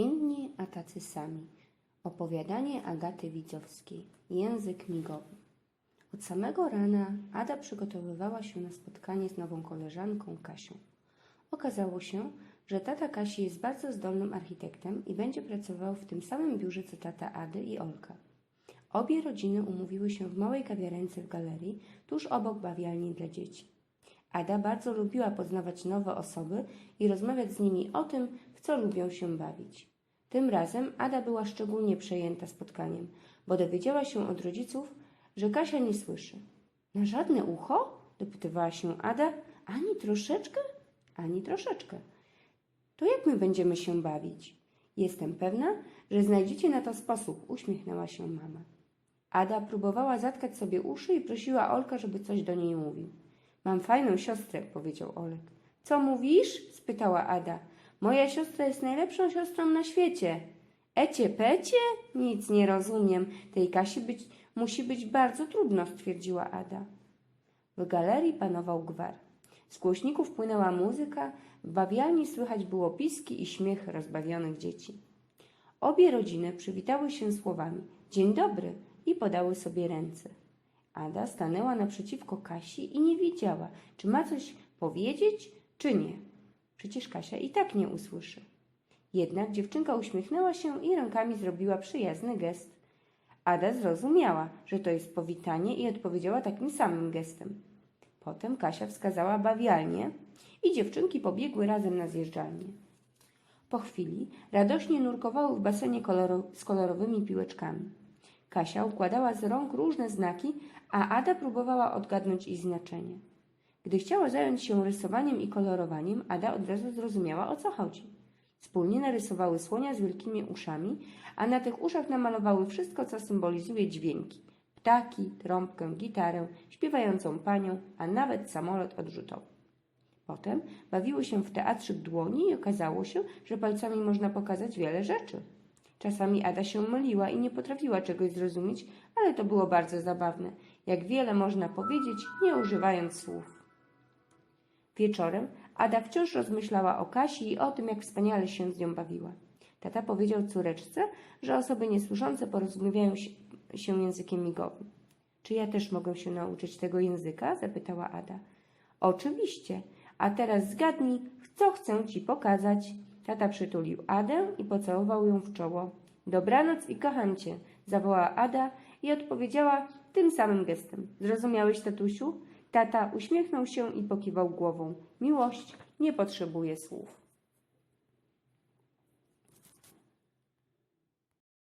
Inni, a tacy sami. Opowiadanie Agaty Widzowskiej. Język migowy. Od samego rana Ada przygotowywała się na spotkanie z nową koleżanką Kasią. Okazało się, że tata Kasi jest bardzo zdolnym architektem i będzie pracował w tym samym biurze co tata Ady i Olka. Obie rodziny umówiły się w małej kawiarence w galerii, tuż obok bawialni dla dzieci. Ada bardzo lubiła poznawać nowe osoby i rozmawiać z nimi o tym, w co lubią się bawić. Tym razem Ada była szczególnie przejęta spotkaniem, bo dowiedziała się od rodziców, że Kasia nie słyszy. Na żadne ucho? dopytywała się Ada. Ani troszeczkę? Ani troszeczkę. To jak my będziemy się bawić? Jestem pewna, że znajdziecie na to sposób, uśmiechnęła się mama. Ada próbowała zatkać sobie uszy i prosiła Olka, żeby coś do niej mówił. Mam fajną siostrę, powiedział Olek. Co mówisz? spytała Ada. Moja siostra jest najlepszą siostrą na świecie. Ecie pecie? Nic nie rozumiem. Tej Kasi być, musi być bardzo trudno, stwierdziła Ada. W galerii panował gwar. Z głośników płynęła muzyka, w bawialni słychać było piski i śmiech rozbawionych dzieci. Obie rodziny przywitały się słowami dzień dobry i podały sobie ręce. Ada stanęła naprzeciwko Kasi i nie wiedziała, czy ma coś powiedzieć, czy nie. Przecież Kasia i tak nie usłyszy. Jednak dziewczynka uśmiechnęła się i rękami zrobiła przyjazny gest. Ada zrozumiała, że to jest powitanie i odpowiedziała takim samym gestem. Potem Kasia wskazała bawialnię i dziewczynki pobiegły razem na zjeżdżalnię. Po chwili radośnie nurkowały w basenie z kolorowymi piłeczkami. Kasia układała z rąk różne znaki, a Ada próbowała odgadnąć ich znaczenie. Gdy chciała zająć się rysowaniem i kolorowaniem, Ada od razu zrozumiała o co chodzi. Wspólnie narysowały słonia z wielkimi uszami, a na tych uszach namalowały wszystko, co symbolizuje dźwięki. Ptaki, trąbkę, gitarę, śpiewającą panią, a nawet samolot odrzutowy. Potem bawiły się w teatrzyk dłoni i okazało się, że palcami można pokazać wiele rzeczy. Czasami Ada się myliła i nie potrafiła czegoś zrozumieć, ale to było bardzo zabawne. Jak wiele można powiedzieć, nie używając słów. Wieczorem Ada wciąż rozmyślała o Kasi i o tym, jak wspaniale się z nią bawiła. Tata powiedział córeczce, że osoby niesłyszące porozumiewają się- językiem migowym. Czy ja też mogę się nauczyć tego języka? zapytała Ada. Oczywiście. A teraz zgadnij, co chcę ci pokazać. Tata przytulił Adę i pocałował ją w czoło. Dobranoc i kocham cię, zawołała Ada i odpowiedziała tym samym gestem. Zrozumiałeś, tatusiu? Tata uśmiechnął się i pokiwał głową. Miłość nie potrzebuje słów.